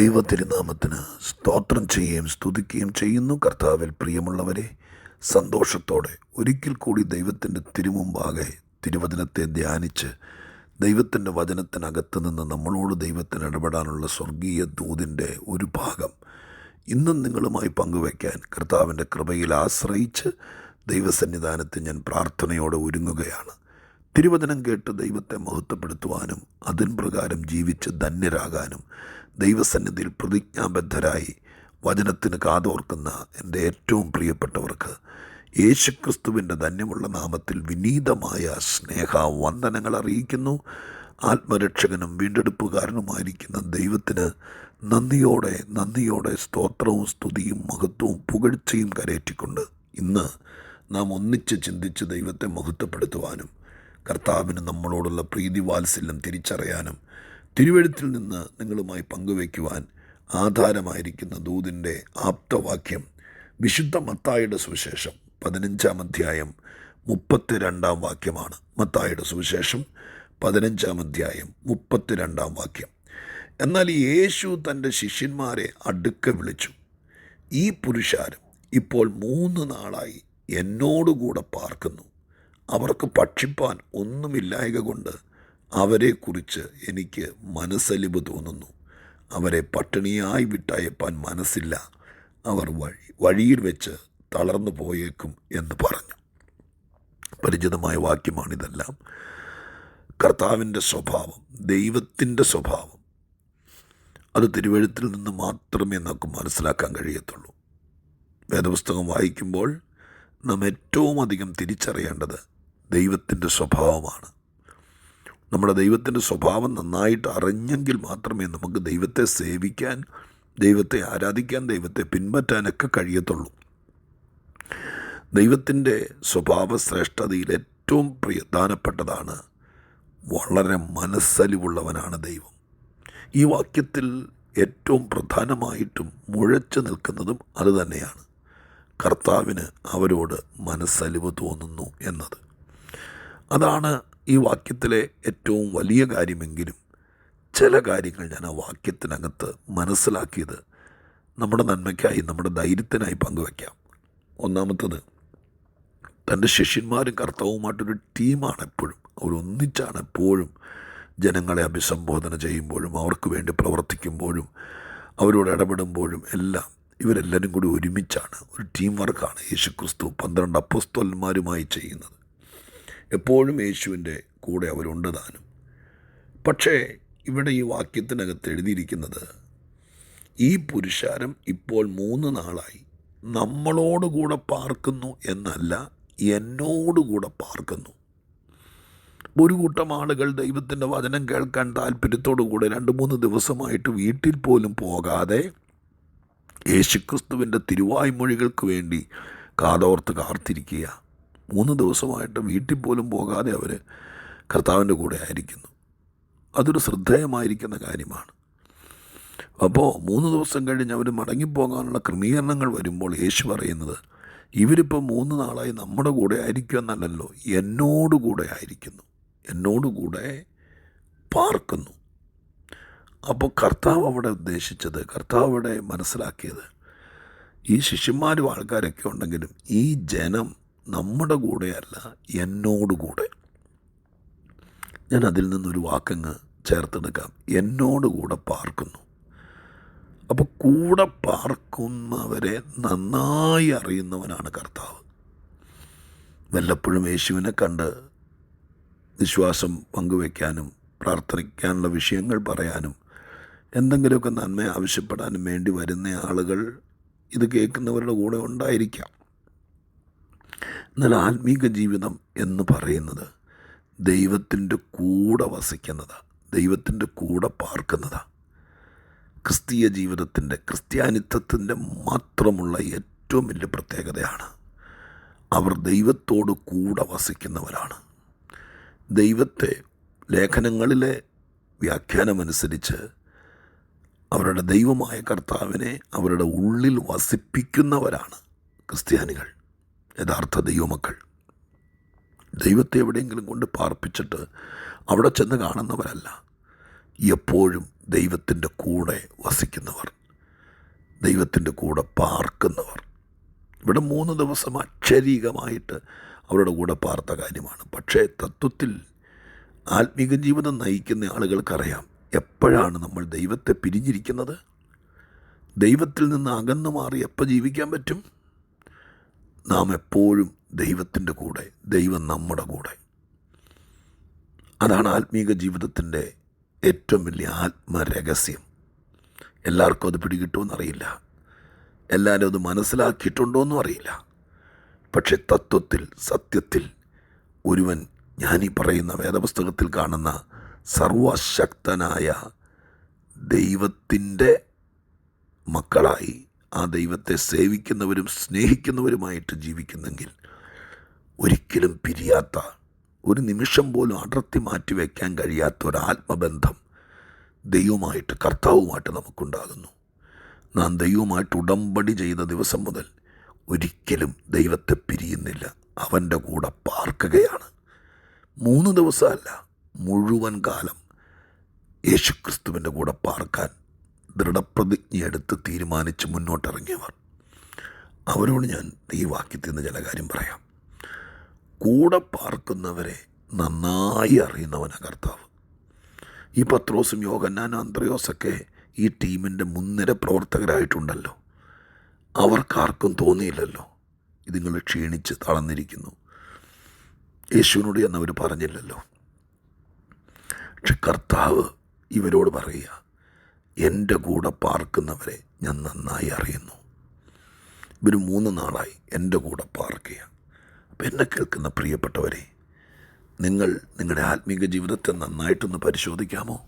ദൈവ തിരുനാമത്തിന് സ്തോത്രം ചെയ്യുകയും സ്തുതിക്കുകയും ചെയ്യുന്നു. കർത്താവിൽ പ്രിയമുള്ളവരെ സന്തോഷത്തോടെ ഒരിക്കൽ കൂടി ദൈവത്തിന്റെ തിരുമുമ്പാകെ തിരുവചനത്തെ ധ്യാനിച്ച് ദൈവത്തിന്റെ വചനത്തിനകത്ത് നിന്ന് നമ്മളോട് ദൈവത്തിന് ഇടപെടാനുള്ള സ്വർഗീയ ദൂതിന്റെ ഒരു ഭാഗം ഇന്നും നിങ്ങളുമായി പങ്കുവയ്ക്കാൻ കർത്താവിന്റെ കൃപയിൽ ആശ്രയിച്ച് ദൈവസന്നിധാനത്ത് ഞാൻ പ്രാർത്ഥനയോടെ ഒരുങ്ങുകയാണ്. തിരുവചനം കേട്ട് ദൈവത്തെ മഹത്വപ്പെടുത്തുവാനും അതിൻ പ്രകാരം ജീവിച്ച് ധന്യരാകാനും ദൈവസന്നിധിയിൽ പ്രതിജ്ഞാബദ്ധരായി വചനത്തിന് കാതോർക്കുന്ന എന്റെ ഏറ്റവും പ്രിയപ്പെട്ടവർക്ക് യേശുക്രിസ്തുവിന്റെ ധന്യമുള്ള നാമത്തിൽ വിനീതമായ സ്നേഹ വന്ദനങ്ങൾ അറിയിക്കുന്നു. ആത്മരക്ഷകനും വീണ്ടെടുപ്പുകാരനുമായിരിക്കുന്ന ദൈവത്തിന് നന്ദിയോടെ നന്ദിയോടെ സ്തോത്രവും സ്തുതിയും മഹത്വവും പുകഴ്ചയും കരയറ്റിക്കൊണ്ട് ഇന്ന് നാം ഒന്നിച്ച് ചിന്തിച്ച് ദൈവത്തെ മഹത്വപ്പെടുത്തുവാനും കർത്താവിന് നമ്മളോടുള്ള പ്രീതി വാത്സല്യം തിരിച്ചറിയാനും തിരുവഴുത്തിൽ നിന്ന് നിങ്ങളുമായി പങ്കുവയ്ക്കുവാൻ ആധാരമായിരിക്കുന്ന ദൂതിന്റെ ആപ്തവാക്യം വിശുദ്ധ മത്തായുടെ സുവിശേഷം പതിനഞ്ചാം അധ്യായം മുപ്പത്തിരണ്ടാം വാക്യമാണ്. മത്തായുടെ സുവിശേഷം പതിനഞ്ചാം അധ്യായം മുപ്പത്തിരണ്ടാം വാക്യം. എന്നാൽ യേശു തന്റെ ശിഷ്യന്മാരെ അടുക്ക വിളിച്ചു ഈ പുരുഷാരം ഇപ്പോൾ മൂന്ന് നാളായി എന്നോടുകൂടെ പാർക്കുന്നു. അവർക്ക് ഭക്ഷിപ്പാൻ ഒന്നുമില്ലായക കൊണ്ട് അവരെക്കുറിച്ച് എനിക്ക് മനസ്സലിവ് തോന്നുന്നു. അവരെ പട്ടിണിയായി വിട്ടയപ്പാൻ മനസ്സില്ല. അവർ വഴി വഴിയിൽ വെച്ച് തളർന്നു പോയേക്കും എന്ന് പറഞ്ഞു. പരിചിതമായ വാക്യമാണിതെല്ലാം. കർത്താവിന്റെ സ്വഭാവം ദൈവത്തിന്റെ സ്വഭാവം. അത് തിരുവഴുത്തിൽ നിന്ന് മാത്രമേ നമുക്ക് മനസ്സിലാക്കാൻ കഴിയത്തുള്ളൂ. വേദപുസ്തകം വായിക്കുമ്പോൾ നാം ഏറ്റവും അധികം തിരിച്ചറിയേണ്ടത് ദൈവത്തിന്റെ സ്വഭാവമാണ്. നമ്മുടെ ദൈവത്തിന്റെ സ്വഭാവം നന്നായിട്ട് അറിഞ്ഞെങ്കിൽ മാത്രമേ നമുക്ക് ദൈവത്തെ സേവിക്കാൻ ദൈവത്തെ ആരാധിക്കാൻ ദൈവത്തെ പിൻപറ്റാനൊക്കെ കഴിയത്തുള്ളൂ. ദൈവത്തിന്റെ സ്വഭാവ ശ്രേഷ്ഠതയിൽ ഏറ്റവും പ്രധാനപ്പെട്ടതാണ് വളരെ മനസ്സലിവുള്ളവനാണ് ദൈവം. ഈ വാക്യത്തിൽ ഏറ്റവും പ്രധാനമായിട്ടും മുഴച്ചു നിൽക്കുന്നതും അതുതന്നെയാണ് കർത്താവിന് അവരോട് മനസ്സലിവ് തോന്നുന്നു എന്നത്. അതാണ് ഈ വാക്യത്തിലെ ഏറ്റവും വലിയ കാര്യമെങ്കിലും ചില കാര്യങ്ങൾ ഞാൻ ആ വാക്യത്തിനകത്ത് മനസ്സിലാക്കിയത് നമ്മുടെ നന്മയ്ക്കായി നമ്മുടെ ധൈര്യത്തിനായി പങ്കുവയ്ക്കാം. ഒന്നാമത്തത് തന്റെ ശിഷ്യന്മാരും കർത്താവുമായിട്ടൊരു ടീമാണ് എപ്പോഴും. അവരൊന്നിച്ചാണ് എപ്പോഴും ജനങ്ങളെ അഭിസംബോധന ചെയ്യുമ്പോഴും അവർക്ക് വേണ്ടി പ്രവർത്തിക്കുമ്പോഴും അവരോട് ഇടപെടുമ്പോഴും എല്ലാം ഇവരെല്ലാവരും കൂടി ഒരുമിച്ചാണ് ഒരു ടീം വർക്കാണ് യേശുക്രിസ്തു പന്ത്രണ്ട് അപ്പസ്തോലന്മാരുമായി ചെയ്യുന്നത്. എപ്പോഴും യേശുവിന്റെ കൂടെ അവരുണ്ട് താനും. പക്ഷേ ഇവിടെ ഈ വാക്യത്തിനകത്ത് എഴുതിയിരിക്കുന്നത് ഈ പുരുഷാരം ഇപ്പോൾ മൂന്ന് നാളായി നമ്മളോടുകൂടെ പാർക്കുന്നു എന്നല്ല എന്നോടുകൂടെ പാർക്കുന്നു. ഒരു കൂട്ടം ആളുകൾ ദൈവത്തിന്റെ വചനം കേൾക്കാൻ താല്പര്യത്തോടു കൂടെ രണ്ട് മൂന്ന് ദിവസമായിട്ട് വീട്ടിൽ പോലും പോകാതെ യേശുക്രിസ്തുവിന്റെ തിരുവായ്മൊഴികൾക്ക് വേണ്ടി കാതോർത്ത് കാത്തിരിക്കുക മൂന്ന് ദിവസമായിട്ട് വീട്ടിൽ പോലും പോകാതെ അവർ കർത്താവിന്റെ കൂടെ ആയിരിക്കുന്നു. അതൊരു ശ്രദ്ധേയമായിരിക്കുന്ന കാര്യമാണ്. അപ്പോൾ മൂന്ന് ദിവസം കഴിഞ്ഞ് അവർ മടങ്ങിപ്പോകാനുള്ള ക്രമീകരണങ്ങൾ വരുമ്പോൾ യേശു പറയുന്നത് ഇവരിപ്പോൾ മൂന്ന് നാളായി നമ്മുടെ കൂടെ ആയിരിക്കുമെന്നല്ലല്ലോ എന്നോടുകൂടെ ആയിരിക്കുന്നു. എന്നോടുകൂടെ പാർക്കുന്നു. അപ്പോൾ കർത്താവ് അവിടെ ഉദ്ദേശിച്ചത് കർത്താവ് അവിടെ മനസ്സിലാക്കിയത് ഈ ശിഷ്യന്മാരും ആൾക്കാരൊക്കെ ഉണ്ടെങ്കിലും ഈ ജനം നമ്മുടെ കൂടെയല്ല എന്നോട് കൂടെ. ഞാൻ അതിൽ നിന്നൊരു വാക്കങ്ങ് ചേർത്തെടുക്കാം. എന്നോട് കൂടെ പാർക്കുന്നു. അപ്പോൾ കൂടെ പാർക്കുന്നവരെ നന്നായി അറിയുന്നവനാണ് കർത്താവ്. വല്ലപ്പോഴും യേശുവിനെ കണ്ട് വിശ്വാസം പങ്കുവയ്ക്കാനും പ്രാർത്ഥിക്കാനുള്ള വിഷയങ്ങൾ പറയാനും എന്തെങ്കിലുമൊക്കെ നന്മ ആവശ്യപ്പെടാനും വേണ്ടി വരുന്ന ആളുകൾ ഇത് കേൾക്കുന്നവരുടെ കൂടെ ഉണ്ടായിരിക്കാം. എന്നാൽ ആത്മീക ജീവിതം എന്ന് പറയുന്നത് ദൈവത്തിന്റെ കൂടെ വസിക്കുന്നതാണ് ദൈവത്തിന്റെ കൂടെ പാർക്കുന്നതാണ് ക്രിസ്തീയ ജീവിതത്തിന്റെ ക്രിസ്ത്യാനിത്വത്തിന്റെ മാത്രമുള്ള ഏറ്റവും വലിയ പ്രത്യേകതയാണ് അവർ ദൈവത്തോട് കൂടെ വസിക്കുന്നവരാണ്. ദൈവത്തെ ലേഖനങ്ങളിലെ വ്യാഖ്യാനമനുസരിച്ച് അവരുടെ ദൈവമായ കർത്താവിനെ അവരുടെ ഉള്ളിൽ വസിപ്പിക്കുന്നവരാണ് ക്രിസ്ത്യാനികൾ. യഥാർത്ഥ ദൈവമക്കൾ. ദൈവത്തെ എവിടെയെങ്കിലും കൊണ്ട് പാർപ്പിച്ചിട്ട് അവിടെ ചെന്ന് കാണുന്നവരല്ല. എപ്പോഴും ദൈവത്തിന്റെ കൂടെ വസിക്കുന്നവർ. ദൈവത്തിന്റെ കൂടെ പാർക്കുന്നവർ. ഇവിടെ മൂന്ന് ദിവസം അക്ഷരീകമായിട്ട് അവരുടെ കൂടെ പാർത്ത കാര്യമാണ്. പക്ഷേ തത്വത്തിൽ ആത്മീക ജീവിതം നയിക്കുന്ന ആളുകൾക്കറിയാം എപ്പോഴാണ് നമ്മൾ ദൈവത്തെ പിരിഞ്ഞിരിക്കുന്നത്? ദൈവത്തിൽ നിന്ന് അകന്നു മാറി എപ്പോൾ ജീവിക്കാൻ പറ്റും? നാം എപ്പോഴും ദൈവത്തിന്റെ കൂടെ ദൈവം നമ്മുടെ കൂടെ. അതാണ് ആത്മീക ജീവിതത്തിന്റെ ഏറ്റവും വലിയ ആത്മരഹസ്യം. എല്ലാവർക്കും അത് പിടികിട്ടുമെന്ന് അറിയില്ല എല്ലാവരും അത് മനസ്സിലാക്കിയിട്ടുണ്ടോയെന്നും അറിയില്ല. പക്ഷെ തത്വത്തിൽ സത്യത്തിൽ ഒരുവൻ ഞാനീ പറയുന്ന വേദപുസ്തകത്തിൽ കാണുന്ന സർവശക്തനായ ദൈവത്തിന്റെ മക്കളായി ആ ദൈവത്തെ സേവിക്കുന്നവരും സ്നേഹിക്കുന്നവരുമായിട്ട് ജീവിക്കുന്നെങ്കിൽ ഒരിക്കലും പിരിയാത്ത ഒരു നിമിഷം പോലും അടർത്തി മാറ്റി വയ്ക്കാൻ കഴിയാത്ത ഒരു ആത്മബന്ധം ദൈവമായിട്ട് കർത്താവുമായിട്ട് നമുക്കുണ്ടാകുന്നു. നാം ദൈവമായിട്ട് ഉടമ്പടി ചെയ്ത ദിവസം മുതൽ ഒരിക്കലും ദൈവത്തെ പിരിയുന്നില്ല. അവന്റെ കൂടെ പാർക്കുകയാണ്. മൂന്ന് ദിവസമല്ല മുഴുവൻ കാലം യേശുക്രിസ്തുവിന്റെ കൂടെ പാർക്കാൻ ദൃഢപ്രതിജ്ഞയെടുത്ത് തീരുമാനിച്ച് മുന്നോട്ടിറങ്ങിയവർ. അവരോട് ഞാൻ ഈ വാക്യത്തിൽ നിന്ന് ചില കാര്യം പറയാം. കൂടെ പാർക്കുന്നവരെ നന്നായി അറിയുന്നവനാണ് കർത്താവ്. ഈ പത്രോസും യോഗന്നാൻ അന്ത്രയോസൊക്കെ ഈ ടീമിന്റെ മുൻനിര പ്രവർത്തകരായിട്ടുണ്ടല്ലോ. അവർക്കാർക്കും തോന്നിയില്ലല്ലോ. ഇതിങ്ങൾ ക്ഷീണിച്ച് തളർന്നിരിക്കുന്നു. യേശുവിനോട് എന്നവർ പറഞ്ഞില്ലല്ലോ. പക്ഷെ കർത്താവ് ഇവരോട് പറയുക എന്റെ കൂടെ പാർക്കുന്നവരെ ഞാൻ നന്നായി അറിയുന്നു. ഇവർ മൂന്ന് നാളായി എന്റെ കൂടെ പാർക്കുക അപ്പം എന്നെ കേൾക്കുന്ന പ്രിയപ്പെട്ടവരെ നിങ്ങൾ നിങ്ങളുടെ ആത്മീക ജീവിതത്തെ നന്നായിട്ടൊന്ന് പരിശോധിക്കാമോ?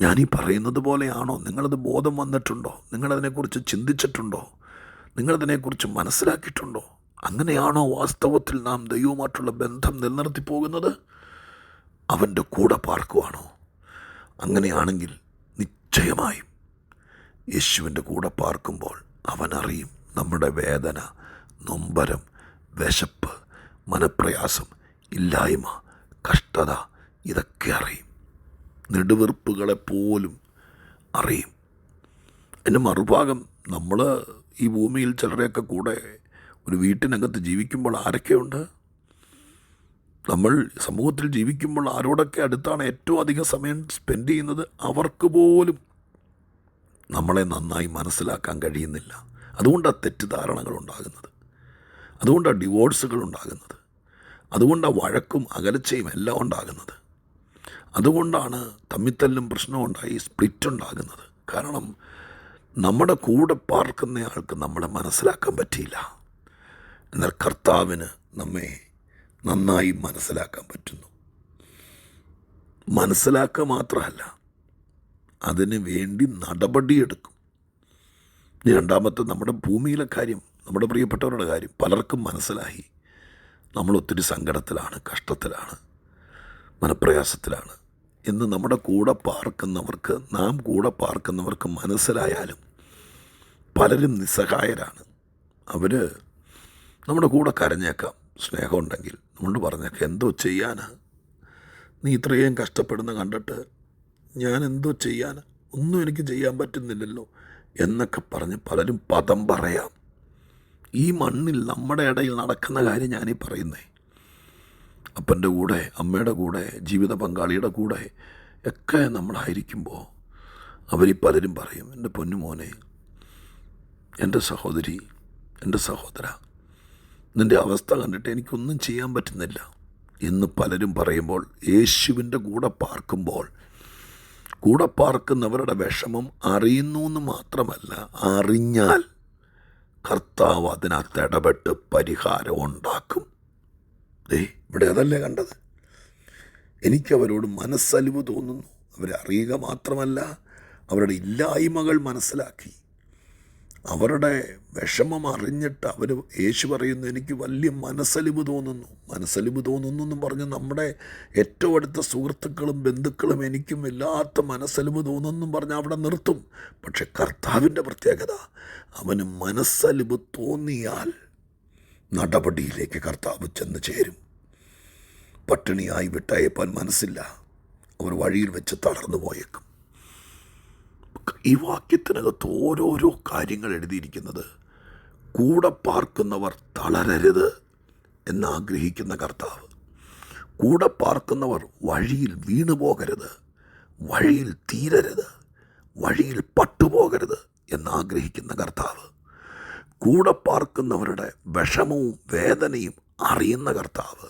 ഞാനീ പറയുന്നത് പോലെയാണോ? നിങ്ങളത് ബോധം വന്നിട്ടുണ്ടോ? നിങ്ങളതിനെക്കുറിച്ച് ചിന്തിച്ചിട്ടുണ്ടോ? നിങ്ങളതിനെക്കുറിച്ച് മനസ്സിലാക്കിയിട്ടുണ്ടോ? അങ്ങനെയാണോ വാസ്തവത്തിൽ നാം ദൈവവുമായിട്ടുള്ള ബന്ധം നിലനിർത്തി പോകുന്നത്? അവന്റെ കൂടെ പാർക്കുവാണോ? അങ്ങനെയാണെങ്കിൽ നിശ്ചയമായും. യേശുവിന്റെ കൂടെ പാർക്കുമ്പോൾ അവനറിയും നമ്മുടെ വേദന നൊമ്പരം വിശപ്പ് മനപ്രയാസം ഇല്ലായ്മ കഷ്ടത ഇതൊക്കെ അറിയും. നെടുവീർപ്പുകളെപ്പോലും അറിയും. എന്റെ മറുഭാഗം നമ്മൾ ഈ ഭൂമിയിൽ ചിലരെയൊക്കെ കൂടെ ഒരു വീട്ടിനകത്ത് ജീവിക്കുമ്പോൾ ആരൊക്കെയുണ്ട്? നമ്മൾ സമൂഹത്തിൽ ജീവിക്കുമ്പോൾ ആരോടൊക്കെ അടുത്താണ് ഏറ്റവും അധികം സമയം സ്പെൻഡ് ചെയ്യുന്നത്? അവർക്ക് പോലും നമ്മളെ നന്നായി മനസ്സിലാക്കാൻ കഴിയുന്നില്ല. അതുകൊണ്ടാണ് തെറ്റിദ്ധാരണകൾ ഉണ്ടാകുന്നത്. അതുകൊണ്ടാണ് ഡിവോഴ്സുകൾ ഉണ്ടാകുന്നത്. അതുകൊണ്ടാണ് വഴക്കും അകലച്ചയും എല്ലാം ഉണ്ടാകുന്നത്. അതുകൊണ്ടാണ് തമ്മിത്തല്ലും പ്രശ്നവും ഉണ്ടായി സ്പ്ലിറ്റ് ഉണ്ടാകുന്നത്. കാരണം നമ്മുടെ കൂടെ പാർക്കുന്നയാൾക്ക് നമ്മളെ മനസ്സിലാക്കാൻ പറ്റിയില്ല. എന്നാൽ കർത്താവിന് നമ്മെ നന്നായി മനസ്സിലാക്കാൻ പറ്റുന്നു. മനസ്സിലാക്കുക മാത്രമല്ല അതിന് വേണ്ടി നടപടിയെടുക്കും. രണ്ടാമത്തെ നമ്മുടെ ഭൂമിയിലെ കാര്യം നമ്മുടെ പ്രിയപ്പെട്ടവരുടെ കാര്യം പലർക്കും മനസ്സിലായി. നമ്മൾ ഒത്തിരി സങ്കടത്തിലാണ് കഷ്ടത്തിലാണ് മനപ്രയാസത്തിലാണ്. എന്ന് നമ്മുടെ കൂടെ പാർക്കുന്നവർക്ക് നാം കൂടെ പാർക്കുന്നവർക്ക് മനസ്സിലായാലും പലരും നിസ്സഹായരാണ്. അവർ നമ്മുടെ കൂടെ കരഞ്ഞേക്കാം. സ്നേഹമുണ്ടെങ്കിൽ നമ്മളോട് പറഞ്ഞേക്കാം എന്തോ ചെയ്യാനാ? നീ ഇത്രയും കഷ്ടപ്പെടുന്ന കണ്ടിട്ട് ഞാൻ എന്തോ ചെയ്യാനാ? ഒന്നും എനിക്ക് ചെയ്യാൻ പറ്റുന്നില്ലല്ലോ എന്നൊക്കെ പറഞ്ഞ് പലരും പദം പറയാം. ഈ മണ്ണിൽ നമ്മുടെ ഇടയിൽ നടക്കുന്ന കാര്യം ഞാനീ പറയുന്നേ. അപ്പന്റെ കൂടെ അമ്മയുടെ കൂടെ ജീവിത പങ്കാളിയുടെ കൂടെ ഒക്കെ നമ്മളായിരിക്കുമ്പോൾ അവർ പലരും പറയും എന്റെ പൊന്നുമോനെ എന്റെ സഹോദരി എന്റെ സഹോദര നിന്റെ അവസ്ഥ കണ്ടിട്ട് എനിക്കൊന്നും ചെയ്യാൻ പറ്റുന്നില്ല എന്ന് പലരും പറയുമ്പോൾ യേശുവിന്റെ കൂടെ പാർക്കുമ്പോൾ കൂടെ പാർക്കുന്നവരുടെ വിഷമം അറിയുന്നു എന്ന് മാത്രമല്ല അറിഞ്ഞാൽ കർത്താവ് അതിനകത്ത് ഇടപെട്ട് പരിഹാരം ഉണ്ടാക്കും. ദേ ഇവിടെ അതല്ലേ കണ്ടത്? എനിക്കവരോട് മനസ്സലിവ് തോന്നുന്നു. അവരെ അറിയുക മാത്രമല്ല അവരുടെ ഇല്ലായ്മകൾ മനസ്സിലാക്കി. അവരുടെ വിഷമം അറിഞ്ഞിട്ട് അവർ യേശു പറയുന്നു എനിക്ക് വലിയ മനസ്സലിവ് തോന്നുന്നു. മനസ്സലിവ് തോന്നുന്നു എന്ന് പറഞ്ഞ് നമ്മുടെ ഏറ്റവും അടുത്ത സുഹൃത്തുക്കളും ബന്ധുക്കളും എനിക്കും ഇല്ലാത്ത മനസ്സലിവ് തോന്നുന്നു പറഞ്ഞ് അവിടെ നിർത്തും. പക്ഷെ കർത്താവിന്റെ പ്രത്യേകത അവന് മനസ്സലിവ് തോന്നിയാൽ നടപടിയിലേക്ക് കർത്താവ് ചെന്ന് ചേരും. പട്ടിണിയായി വിട്ടയപ്പാൻ മനസ്സില്ല. അവർ വഴിയിൽ വെച്ച് തളർന്നു പോയേക്കും. ഈ വാക്യത്തിനകത്ത് ഓരോരോ കാര്യങ്ങൾ എഴുതിയിരിക്കുന്നത് കൂടെ പാർക്കുന്നവർ തളരരുത് എന്നാഗ്രഹിക്കുന്ന കർത്താവ്. കൂടെ പാർക്കുന്നവർ വഴിയിൽ വീണു പോകരുത് വഴിയിൽ തീരരുത് വഴിയിൽ പട്ടുപോകരുത് എന്നാഗ്രഹിക്കുന്ന കർത്താവ്. കൂടെ പാർക്കുന്നവരുടെ വിഷമവും വേദനയും അറിയുന്ന കർത്താവ്.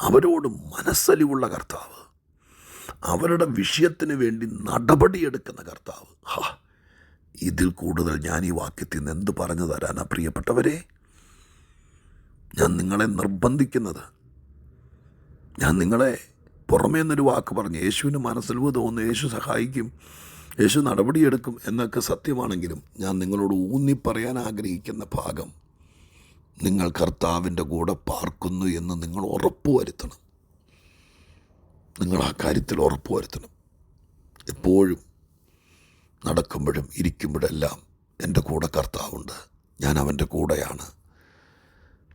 അവരോട് മനസ്സലിവുള്ള കർത്താവ്. അവരുടെ വിഷയത്തിന് വേണ്ടി നടപടിയെടുക്കുന്ന കർത്താവ്. ഹാ ഇതിൽ കൂടുതൽ ഞാൻ ഈ വാക്യത്തിൽ നിന്ന് എന്ത് പറഞ്ഞു തരാനാ പ്രിയപ്പെട്ടവരെ? ഞാൻ നിങ്ങളെ നിർബന്ധിക്കുന്നത്. ഞാൻ നിങ്ങളെ പുറമേ നിന്നൊരു വാക്ക് പറഞ്ഞു യേശുവിന് മനസ്സിൽ തോന്നുന്നു യേശു സഹായിക്കും യേശു നടപടിയെടുക്കും എന്നൊക്കെ സത്യമാണെങ്കിലും ഞാൻ നിങ്ങളോട് ഊന്നി പറയാൻ ആഗ്രഹിക്കുന്ന ഭാഗം നിങ്ങൾ കർത്താവിന്റെ കൂടെ പാർക്കുന്നു എന്ന് നിങ്ങൾ ഉറപ്പുവരുത്തണം. നിങ്ങൾ ആ കാര്യത്തിൽ ഉറപ്പ് വരുത്തണം. എപ്പോഴും നടക്കുമ്പോഴും ഇരിക്കുമ്പോഴെല്ലാം എന്റെ കൂടെ കർത്താവുണ്ട്. ഞാൻ അവന്റെ കൂടെയാണ്.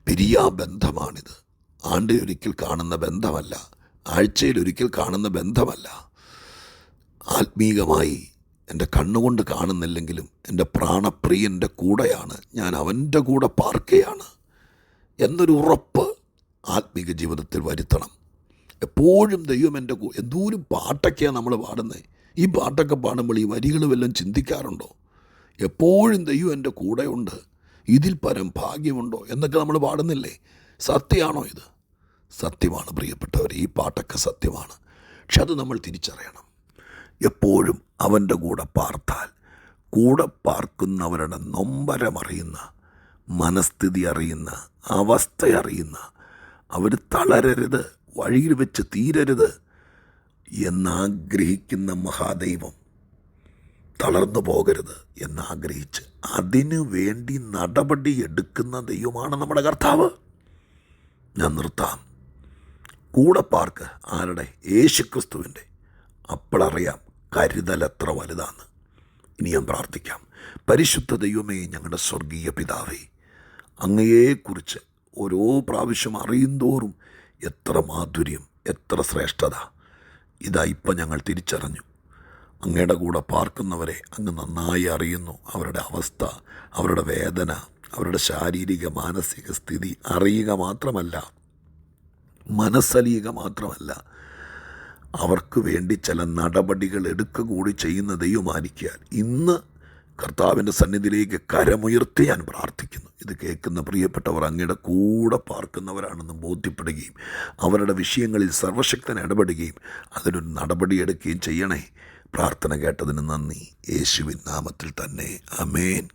പിരിയാ ബന്ധമാണിത്. ആണ്ടിലൊരിക്കൽ കാണുന്ന ബന്ധമല്ല. ആഴ്ചയിൽ ഒരിക്കൽ കാണുന്ന ബന്ധമല്ല. ആത്മീകമായി എന്റെ കണ്ണുകൊണ്ട് കാണുന്നില്ലെങ്കിലും എന്റെ പ്രാണപ്രിയന്റെ കൂടെയാണ്. ഞാൻ അവന്റെ കൂടെ പാർക്കുകയാണ് എന്നൊരു ഉറപ്പ് ആത്മീക ജീവിതത്തിൽ വരുത്തണം. എപ്പോഴും ദൈവം എന്റെ എന്തോരും പാട്ടൊക്കെയാണ് നമ്മൾ പാടുന്നത്. ഈ പാട്ടൊക്കെ പാടുമ്പോൾ ഈ വരികൾ വല്ലതും ചിന്തിക്കാറുണ്ടോ? എപ്പോഴും ദൈവം എന്റെ കൂടെയുണ്ട് ഇതിൽ പരം ഭാഗ്യമുണ്ടോ? എന്നൊക്കെ നമ്മൾ പാടുന്നില്ലേ? സത്യമാണോ ഇത്? സത്യമാണ് പ്രിയപ്പെട്ടവർ ഈ പാട്ടൊക്കെ സത്യമാണ്. പക്ഷെ അത് നമ്മൾ തിരിച്ചറിയണം. എപ്പോഴും അവന്റെ കൂടെ പാർത്താൽ കൂടെ പാർക്കുന്നവരുടെ നൊമ്പരമറിയുന്ന മനസ്ഥിതി അറിയുന്ന അവസ്ഥ അറിയുന്ന അവർ തളരരുത്. വഴിയിൽ വെച്ച് തീരരുത് എന്നാഗ്രഹിക്കുന്ന മഹാദൈവം തളർന്നു പോകരുത് എന്നാഗ്രഹിച്ച് അതിനു വേണ്ടി നടപടി എടുക്കുന്ന ദൈവമാണ് നമ്മുടെ കർത്താവ്. ഞാൻ നിർത്താം. കൂടെ പാർക്ക് ആരുടെ? യേശുക്രിസ്തുവിന്റെ. അപ്പോഴറിയാം കരുതൽ എത്ര വലുതാണ്. ഇനി ഞാൻ പ്രാർത്ഥിക്കാം. പരിശുദ്ധ ദൈവമേ ഞങ്ങളുടെ സ്വർഗീയ പിതാവേ അങ്ങയെക്കുറിച്ച് ഓരോ പ്രാവശ്യം അറിയുന്തോറും എത്ര മാധുര്യം എത്ര ശ്രേഷ്ഠത. ഇതാ ഇപ്പം ഞങ്ങൾ തിരിച്ചറിഞ്ഞു. അങ്ങയുടെ കൂടെ പാർക്കുന്നവരെ അങ്ങ് നന്നായി അറിയുന്നു. അവരുടെ അവസ്ഥ അവരുടെ വേദന അവരുടെ ശാരീരിക മാനസിക സ്ഥിതി അറിയുക മാത്രമല്ല മനസ്സലിയുക മാത്രമല്ല അവർക്ക് വേണ്ടി ചില നടപടികൾ എടുക്കുക കൂടി ചെയ്യുന്ന ദൈവമായിരിക്കാൻ ഇന്ന് കർത്താവിന്റെ സന്നിധിയിലേക്ക് കരമുയർത്തി ഞാൻ പ്രാർത്ഥിക്കുന്നു. ഇത് കേൾക്കുന്ന പ്രിയപ്പെട്ടവർ അങ്ങയുടെ കൂടെ പാർക്കുന്നവരാണെന്ന് ബോധ്യപ്പെടുകയും അവരുടെ വിഷയങ്ങളിൽ സർവശക്തൻ ഇടപെടുകയും അതിനൊരു നടപടിയെടുക്കുകയും ചെയ്യണേ. പ്രാർത്ഥന കേട്ടതിന് നന്ദി. യേശുവിൻ നാമത്തിൽ തന്നെ. അമേൻ